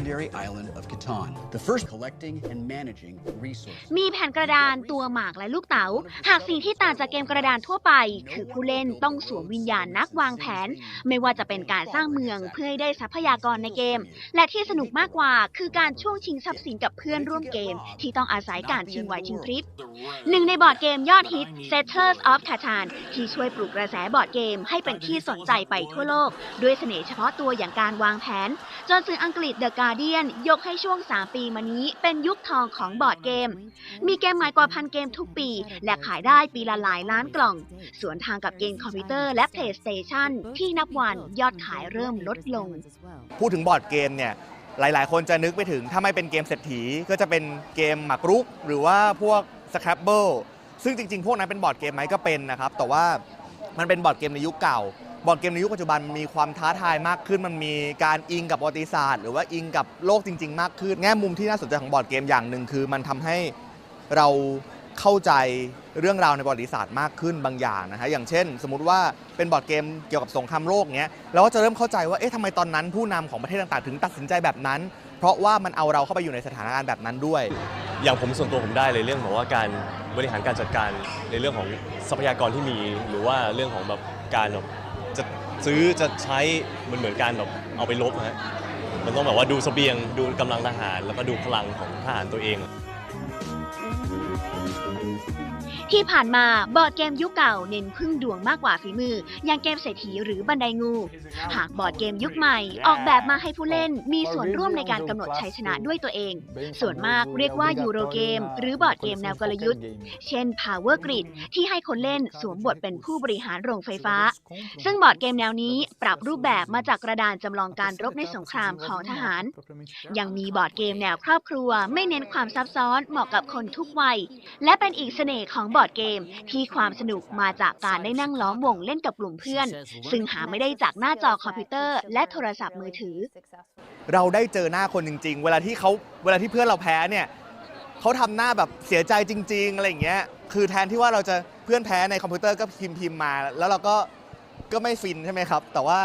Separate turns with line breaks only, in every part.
legendary island of Catan, the first collecting and managing resources.
มีแผ่นกระดานตัวหมากและลูกเต๋า หากสิ่งที่ต่างจากเกมกระดานทั่วไป คือผู้เล่นต้องสวมวิญญาณนักวางแผน ไม่ว่าจะเป็นการสร้างเมืองเพื่อให้ได้ทรัพยากรในเกม และที่สนุกมากกว่าคือการช่วงชิงทรัพย์สินกับเพื่อนร่วมเกม ที่ต้องอาศัยการชิงไหวชิงพริบหนึ่งในบอร์ดเกมยอดฮิต Settlers of Catan ที่ช่วยปลุกกระแสบอร์ดเกมให้เป็นที่สนใจไปทั่วโลก ด้วยเสน่ห์เฉพาะตัวอย่างการวางแผน จนสื่ออังกฤษ The Guardian ยกให้ช่วง 3 ปีมานี้เป็นยุคทองของบอร์ดเกม มีเกมใหม่กว่าพันเกมทุกปี และขายได้ปีละหลายล้านกล่อง สวนทางกับเกมคอมพิวเตอร์และ PlayStation ที่นับวันยอดขายเริ่มลดลง
พูดถึงบอร์ดเกมเนี่ยหลาย ๆ คนจะนึกไปถึงถ้าไม่เป็นเกมเศรษฐีก็จะเป็นเกมหมากรุก หรือว่าพวก Scrabble ซึ่งจริง ๆ พวกนั้นเป็นบอร์ดเกมไหมก็เป็นนะครับแต่ว่ามันเป็นบอร์ดเกมในยุคเก่า บอร์ดเกมในยุคปัจจุบันมีความท้าทายมากขึ้น มันมีการอิงกับประวัติศาสตร์ หรือว่าอิงกับโลกจริง ๆ มากขึ้น แง่มุมที่น่าสนใจของบอร์ดเกมอย่างหนึ่งคือ มันทำให้เราเข้าใจเรื่องราวในประวัติศาสตร์มากขึ้นบางอย่างนะฮะอย่างเช่น สมมติว่าเป็นบอร์ดเกมเกี่ยวกับสงครามโลกเนี้ยเราก็จะเริ่มเข้าใจว่าเอ๊ะทำไมตอนนั้นผู้นำของประเทศต่างๆ ถึงตัดสินใจแบบนั้น เพราะว่ามันเอาเราเข้าไปอยู่ในสถานการณ์แบบนั้นด้วย
อย่างผมส่วนตัวผมได้เลยเรื่องของว่าการบริหารการจัดการในเรื่องของทรัพยากรที่มี หรือว่าเรื่องของแบบการแบบ จะซื้อจะใช้มันเหมือนการแบบเอาไปลบฮะมันต้องแบบว่าดูเสบียงดูกำลังทหาร แล้วก็ดูพลังของทหารตัวเอง
ที่ผ่านมาบอร์ดเกมยุคเก่าเน้นพึ่งดวงมากกว่าฝีมือ อย่างเกมเศรษฐีหรือบันไดงู หากบอร์ดเกมยุคใหม่ ออกแบบมาให้ผู้เล่นมีส่วนร่วมในการกำหนดชัยชนะด้วยตัวเอง ส่วนมากเรียกว่ายูโรเกม หรือบอร์ดเกมแนวกลยุทธ์ เช่น Power Grid ที่ให้คนเล่นสวมบทเป็นผู้บริหารโรงไฟฟ้า ซึ่งบอร์ดเกมแนวนี้ปรับรูปแบบมาจากกระดานจำลองการรบในสงครามของทหาร ยังมีบอร์ดเกมแนวครอบครัว ไม่เน้นความซับซ้อนเหมาะกับคนทุกวัย และเป็นอีกเสน่ห์ของบอร์ดเกม ที่ความสนุกมาจากการได้นั่งล้อมวงเล่นกับกลุ่มเพื่อน ซึ่งหาไม่ได้จากหน้าจอคอมพิวเตอร์และโทรศัพท์มือถือ
เราได้เจอหน้าคนจริง ๆ เวลาที่เขาเวลาที่เพื่อนเราแพ้เนี่ยเขาทำหน้าแบบเสียใจจริง ๆ อะไรอย่างเงี้ย คือแทนที่ว่าเราจะเพื่อนแพ้ในคอมพิวเตอร์ก็พิมพ์พิมพ์มา แล้วเราก็ก็ไม่ฟินใช่ไหมครับ แต่ว่า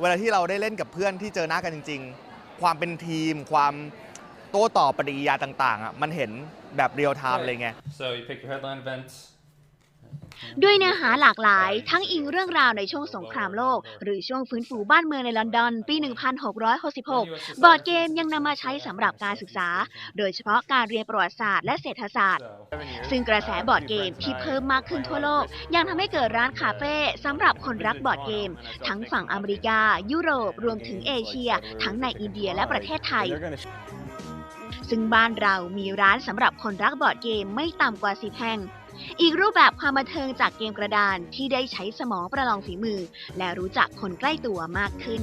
เวลาที่เราได้เล่นกับเพื่อนที่เจอหน้ากันจริง ๆ ความเป็นทีม ความ โต้ตอบปฏิกิริยาต่างๆอะมันเห็นแบบเรียลไทม์เลยไง
So you pick your headline events.
ด้วยเนื้อหาหลากหลาย ทั้งอิงเรื่องราวในช่วงสงครามโลก หรือช่วงฟื้นฟูบ้านเมืองในลอนดอน ปี 1666 บอร์ดเกมยังนำมาใช้สำหรับการศึกษา โดยเฉพาะการเรียนประวัติศาสตร์และเศรษฐศาสตร์
So
ซึ่งกระแสบอร์ดเกมที่เพิ่มมากขึ้นทั่วโลก ยังทำให้เกิดร้านคาเฟ่สำหรับคนรักบอร์ดเกม ทั้งฝั่งอเมริกา ยุโรป รวมถึงเอเชีย ทั้งในอินเดียและประเทศไทย ซึ่งบ้านเรามีร้านสำหรับคนรักบอร์ดเกมไม่ต่ำกว่าสิบแห่ง อีกรูปแบบความบันเทิงจากเกมกระดานที่ได้ใช้สมองประลองฝีมือ และรู้จักคนใกล้ตัวมากขึ้น